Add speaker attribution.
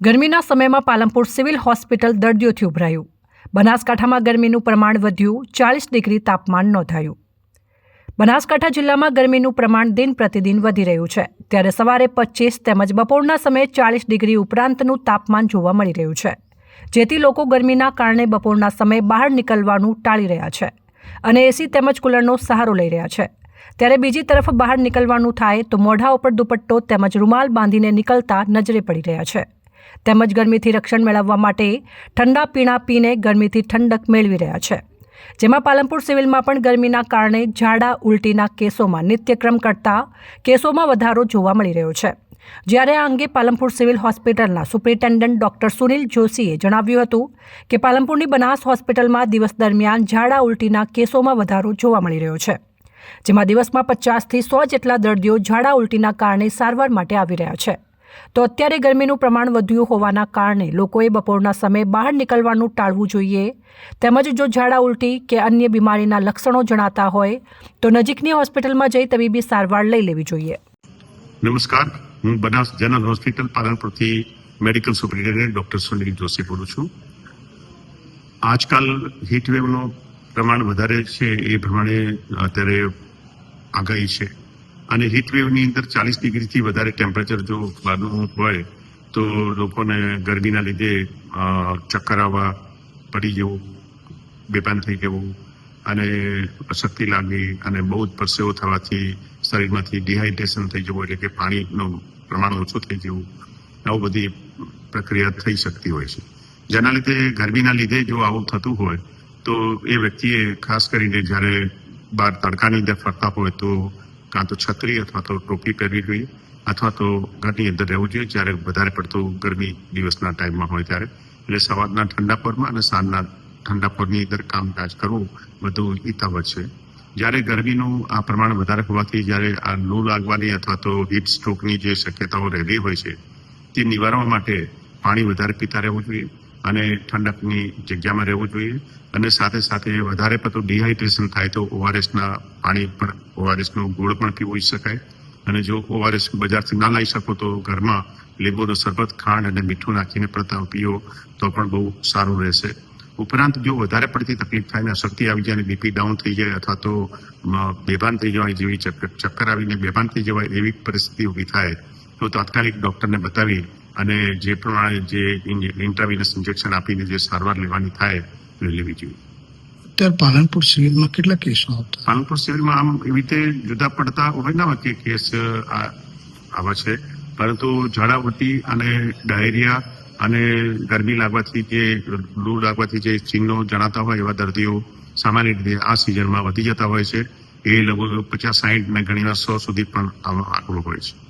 Speaker 1: ગરમીના સમયમાં Palanpur civil hospital દર્દીઓથી ઉભરાયું. બનાસકાંઠામાં ગરમીનું પ્રમાણ વધ્યું ચાલીસ ડિગ્રી તાપમાન નોંધાયું. બનાસકાંઠા જિલ્લામાં ગરમીનું પ્રમાણ દિન પ્રતિદિન વધી રહ્યું છે. ત્યારે સવારે પચીસ તેમજ બપોરના સમયે ચાલીસ ડિગ્રી ઉપરાંતનું તાપમાન જોવા મળી રહ્યું છે. જેથી લોકો ગરમીના કારણે બપોરના સમયે બહાર નીકળવાનું ટાળી રહ્યા છે અને એસી તેમજ કુલરનો સહારો લઈ રહ્યા છે. ત્યારે બીજી તરફ બહાર નીકળવાનું થાય તો મોઢા ઉપર દુપટ્ટો તેમજ રૂમાલ બાંધીને નીકળતા નજરે પડી રહ્યા છે. તેમજ ગરમીથી રક્ષણ મેળવવા માટે ઠંડા પીણા પીને ગરમીથી ઠંડક મેળવી રહ્યા છે. જેમાં પાલનપુર સિવિલમાં પણ ગરમીના કારણે ઝાડા ઉલટીના કેસોમાં નિત્યક્રમ કરતા કેસોમાં વધારો જોવા મળી રહ્યો છે. જ્યારે આ અંગે પાલનપુર સિવિલ હોસ્પિટલના સુપ્રિન્ટેન્ડન્ટ ડોક્ટર સુનિલ જોશીએ જણાવ્યું હતું કે પાલનપુરની બનાસ હોસ્પિટલમાં દિવસ દરમિયાન ઝાડા ઉલટીના કેસોમાં વધારો જોવા મળી રહ્યો છે, જેમાં દિવસમાં પચાસથી સો જેટલા દર્દીઓ ઝાડા ઉલટીના કારણે સારવાર માટે આવી રહ્યા છે. તો અત્યારે ગરમીનું પ્રમાણ વધ્યું હોવાના કારણે લોકોએ બપોરના સમયે બહાર નીકળવાનું ટાળવું જોઈએ. તેમજ જો ઝાડા ઉલટી કે અન્ય બીમારીના લક્ષણો જણાતા હોય, તો નજીકની હોસ્પિટલમાં જઈ તબીબી સારવાર લઈ લેવી જોઈએ.
Speaker 2: નમસ્કાર. હું Banas general hospital પાલનપુરથી medical superintendent doctor Sunil Joshi બોલું છું. આજકાલ હીટવેવનો પ્રમાણ વધારે છે, એ પ્રમાણે અત્યારે આગાહી છે. અને હીટવેવની અંદર ચાલીસ ડિગ્રીથી વધારે ટેમ્પરેચર જો બહારનું હોય, તો લોકોને ગરમીના લીધે ચક્કર આવવા પડી જવું, બેભાન થઈ જવું અને અશક્તિ લાગવી અને બહુ જ પરસેવો થવાથી શરીરમાંથી ડિહાઇડ્રેશન થઈ જવું એટલે કે પાણીનું પ્રમાણ ઓછું થઈ જવું, આવું બધી પ્રક્રિયા થઈ શકતી હોય છે. જેના લીધે ગરમીના લીધે જો આવું થતું હોય, તો એ વ્યક્તિએ ખાસ કરીને જ્યારે બહાર તડકાની અંદર ફરતા હોય તો કાં તો છત્રી અથવા તો ટોપી પહેરવી જોઈએ, અથવા તો ઘરની અંદર રહેવું જોઈએ, જ્યારે વધારે પડતું ગરમી દિવસના ટાઈમમાં હોય ત્યારે. એટલે સવારના ઠંડા પરમાં અને સાંજના ઠંડા પરની અંદર કામકાજ કરવું બધું હિતાવત છે. જ્યારે ગરમીનું આ પ્રમાણ વધારે હોવાથી જ્યારે આ લૂ લાગવાની અથવા તો હીટ સ્ટ્રોકની જે શક્યતાઓ રહેલી હોય છે, તે નિવારવા માટે પાણી વધારે પીતા રહેવું જોઈએ અને ઠંડકની જગ્યામાં રહેવું જોઈએ. અને સાથે સાથે વધારે પડતું ડિહાઇડ્રેશન થાય તો ઓઆરએસના પાણી પણ ઓઆરએસનો ગોળ પણ પીવી શકાય. અને જો ઓઆરએસ બજારથી ના લાવી શકો તો ઘરમાં લીંબુનો શરબત, ખાંડ અને મીઠું નાખીને પ્રતાવ પીઓ તો પણ બહુ સારું રહેશે. ઉપરાંત જો વધારે પડતી તકલીફ થાય ને શક્તિ આવી જાય અને બીપી ડાઉન થઈ જાય અથવા તો બેભાન થઈ જવાય જેવી ચક્કર ચક્કર આવીને બેભાન થઈ જવાય એવી પરિસ્થિતિ ઊભી થાય, તો તાત્કાલિક ડોક્ટરને બતાવી અને જે પ્રમાણે જે ઇન્ટ્રાવિનસ ઇન્જેક્શન આપીને જે સારવાર લેવાની થાય, એ લેવી જોઈએ.
Speaker 3: અત્યારે પાલનપુર સિવિલમાં કેટલા કેસો આવતા?
Speaker 2: પાલનપુર સિવિલમાં આમ એવી રીતે જુદા પડતા હોય કે કેસ આવા છે. પરંતુ ઝાડાવટી અને ડાયરિયા અને ગરમી લાગવાથી જે, લૂ લાગવાથી જે ચિહ્નો જણાતા હોય એવા દર્દીઓ સામાન્ય રીતે આ સિઝનમાં વધી જતા હોય છે. એ લગભગ પચાસ સાહીઠ ને ઘણીવાર સો સુધી પણ આંકડો હોય છે.